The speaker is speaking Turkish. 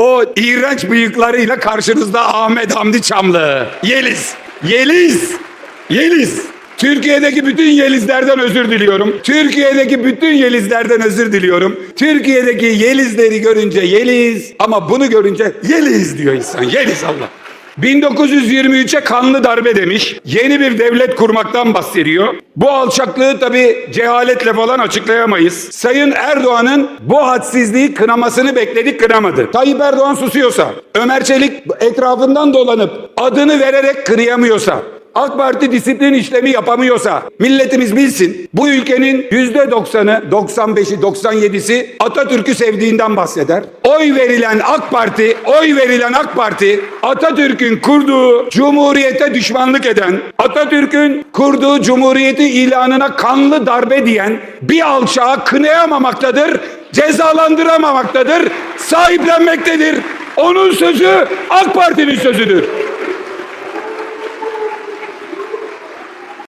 o iğrenç bıyıklarıyla karşınızda Ahmet Hamdi Çamlı. Yeliz. Yeliz. Yeliz. Türkiye'deki bütün Yelizlerden özür diliyorum. Türkiye'deki bütün Yelizlerden özür diliyorum. Türkiye'deki Yelizleri görünce Yeliz ama bunu görünce Yeliz diyor insan. Yeliz Allah. 1923'e kanlı darbe demiş. Yeni bir devlet kurmaktan bahsediyor. Bu alçaklığı tabi cehaletle falan açıklayamayız. Sayın Erdoğan'ın bu hadsizliği kınamasını bekledik kınamadı. Tayyip Erdoğan susuyorsa, Ömer Çelik etrafından dolanıp adını vererek kırıyamıyorsa, AK Parti disiplin işlemi yapamıyorsa milletimiz bilsin bu ülkenin yüzde doksanı, 95'i, 97'si Atatürk'ü sevdiğinden bahseder. Oy verilen AK Parti, oy verilen AK Parti Atatürk'ün kurduğu cumhuriyete düşmanlık eden, Atatürk'ün kurduğu cumhuriyeti ilanına kanlı darbe diyen bir alçağı kınayamamaktadır, cezalandıramamamaktadır, sahiplenmektedir. Onun sözü AK Parti'nin sözüdür.